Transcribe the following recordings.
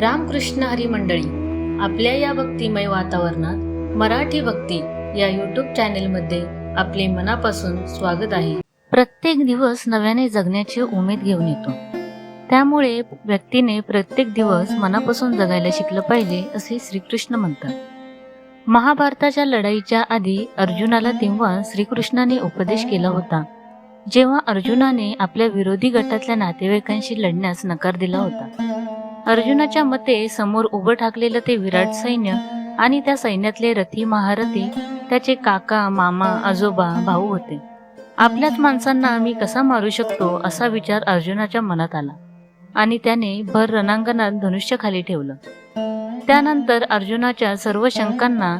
रामकृष्ण हरी मंडळी आपल्या या भक्तिमय वातावरणात मराठी भक्ती या यूट्यूब चॅनेलमध्ये आपले मनापासून स्वागत आहे. प्रत्येक दिवस नव्याने जगण्याची उमेद घेऊन येतो. त्यामुळे व्यक्तीने प्रत्येक दिवस मनापासून जगायला शिकलं पाहिजे असे श्रीकृष्ण म्हणतात. महाभारताच्या लढाईच्या आधी अर्जुनाला तेव्हा श्रीकृष्णाने उपदेश केला होता. जेव्हा अर्जुनाने आपल्या विरोधी गटातल्या नातेवाईकांशी लढण्यास नकार दिला होता. अर्जुनाच्या मते समोर उभं ठाकलेलं ते विराट सैन्य आणि त्या सैन्यातले रथी महारथी त्याचे काका मामा आजोबा भाऊ होते. आपल्याच माणसांना मी कसा मारू शकतो असा विचार अर्जुनाच्या मनात आला आणि त्याने भर रणांगणात धनुष्य खाली ठेवलं. त्यानंतर अर्जुनाच्या सर्व शंकांना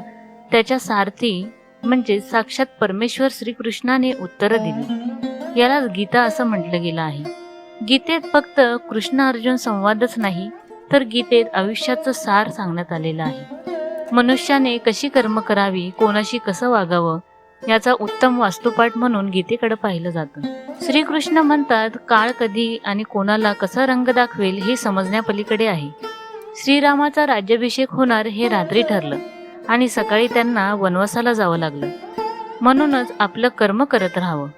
त्याच्या सारथी म्हणजे साक्षात परमेश्वर श्रीकृष्णाने उत्तरं दिली. यालाच गीता असं म्हटलं गेलं आहे. गीतेत फक्त कृष्ण अर्जुन संवादच नाही तर गीतेत आयुष्याचं सार सांगण्यात आलेलं आहे. मनुष्याने कशी कर्म करावी कोणाशी कसं वागावं याचा उत्तम वास्तुपाठ म्हणून गीतेकडे पाहिलं जातं. श्रीकृष्ण म्हणतात काळ कधी आणि कोणाला कसा रंग दाखवेल हे समजण्यापलीकडे आहे. श्रीरामाचा राज्याभिषेक होणार हे रात्री ठरलं आणि सकाळी त्यांना वनवासाला जावं लागलं. म्हणूनच आपलं कर्म करत राहावं.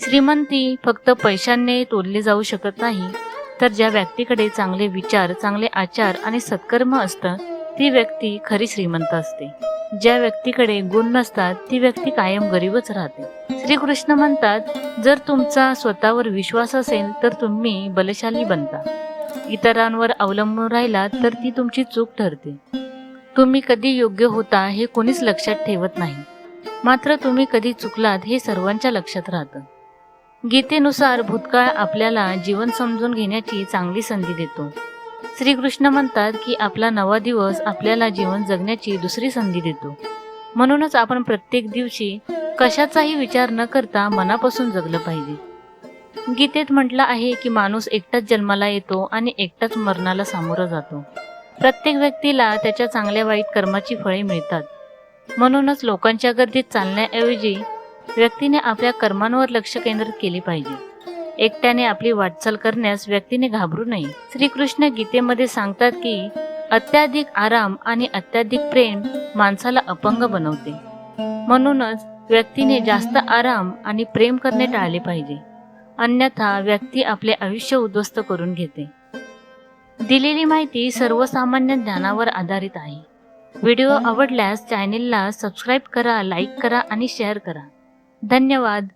श्रीमंती फक्त पैशांनी तोडली जाऊ शकत नाही तर ज्या व्यक्तीकडे चांगले विचार चांगले आचार आणि सत्कर्म असतं ती व्यक्ती खरी श्रीमंत असते. ज्या व्यक्तीकडे गुण नसतात ती व्यक्ती कायम गरीबच राहते. श्रीकृष्ण म्हणतात जर तुमचा स्वतःवर विश्वास असेल तर तुम्ही बलशाली बनता. इतरांवर अवलंबून राहिलात तर ती तुमची चूक ठरते. तुम्ही कधी योग्य होता हे कोणीच लक्षात ठेवत नाही. मात्र तुम्ही कधी चुकलात हे सर्वांच्या लक्षात राहतं. गीतेनुसार भूतकाळ आपल्याला जीवन समजून घेण्याची चांगली संधी देतो. श्रीकृष्ण म्हणतात की आपला नवा दिवस आपल्याला जीवन जगण्याची दुसरी संधी देतो. म्हणूनच आपण प्रत्येक दिवशी कशाचाही विचार न करता मनापासून जगलं पाहिजे. गीतेत म्हटलं आहे की माणूस एकटाच जन्माला येतो आणि एकटाच मरणाला सामोरं जातो. प्रत्येक व्यक्तीला त्याच्या चांगल्या वाईट कर्माची फळे मिळतात. म्हणूनच लोकांच्या गर्दीत चालण्याऐवजी व्यक्तीने आपल्या कर्मांवर लक्ष केंद्रित केले पाहिजे. एकट्याने आपली वाटचाल करण्यास व्यक्तीने घाबरू नये. श्रीकृष्ण गीतेमध्ये सांगतात की अत्याधिक आराम आणि अत्याधिक प्रेम माणसाला अपंग बनवते. म्हणूनच व्यक्तीने जास्त आराम आणि प्रेम करणे टाळले पाहिजे. अन्यथा व्यक्ती आपले आयुष्य उद्ध्वस्त करून घेते. दिलेली माहिती सर्वसामान्य ज्ञानावर आधारित आहे. व्हिडिओ आवडल्यास चॅनेलला सबस्क्राईब करा लाईक करा आणि शेअर करा. धन्यवाद.